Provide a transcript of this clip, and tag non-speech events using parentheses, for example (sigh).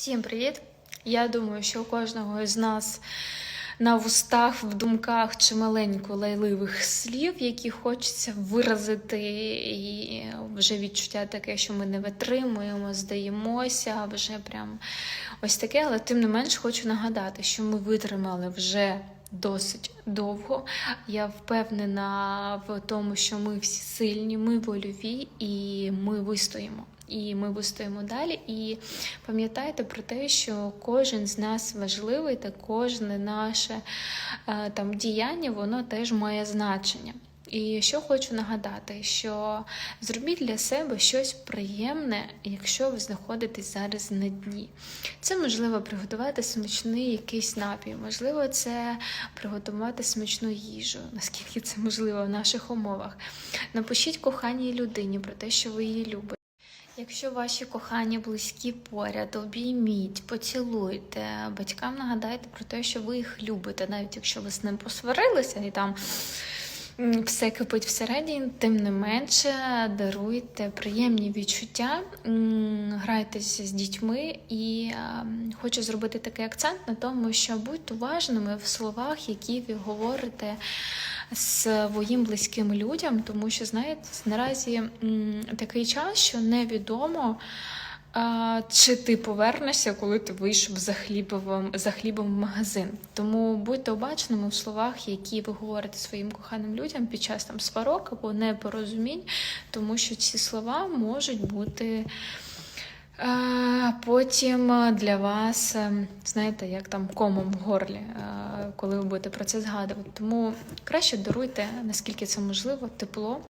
Всім привіт! Я думаю, що у кожного з нас на вустах, в думках чималенько лайливих слів, які хочеться виразити, і вже відчуття таке, що ми не витримуємо, здаємося, вже прям ось таке. Але тим не менш хочу нагадати, що ми витримали вже. Досить довго. Я впевнена в тому, що ми всі сильні, ми вольові і ми вистоїмо. І ми вистоїмо далі. І пам'ятайте про те, що кожен з нас важливий, та кожне наше е, там діяння воно теж має значення. І що хочу нагадати, що зробіть для себе щось приємне, якщо ви знаходитесь зараз на дні. Це можливо приготувати смачний якийсь напій, можливо, це приготувати смачну їжу, (laughs) наскільки це можливо в наших умовах. Напишіть коханій людині про те, що ви її любите. Якщо ваші кохані близькі поряд, обійміть, поцілуйте. Батькам нагадайте про те, що ви їх любите, навіть якщо ви з ним посварилися і там все кипить всередині, тим не менше даруйте приємні відчуття, грайтеся з дітьми і хочу зробити такий акцент на тому, що будьте уважними в словах, які ви говорите своїм близьким людям, тому що, знаєте, наразі такий час, що невідомо. А, чи ти повернешся, коли ти вийшов за хлібом, за хлібом в магазин? Тому будьте обачними в словах, які ви говорите своїм коханим людям під час там сварок або непорозумінь, тому що ці слова можуть бути а, потім для вас, ем, знаєте, як там комом в горлі, е, коли ви будете про це згадувати. Тому краще даруйте, наскільки це можливо, тепло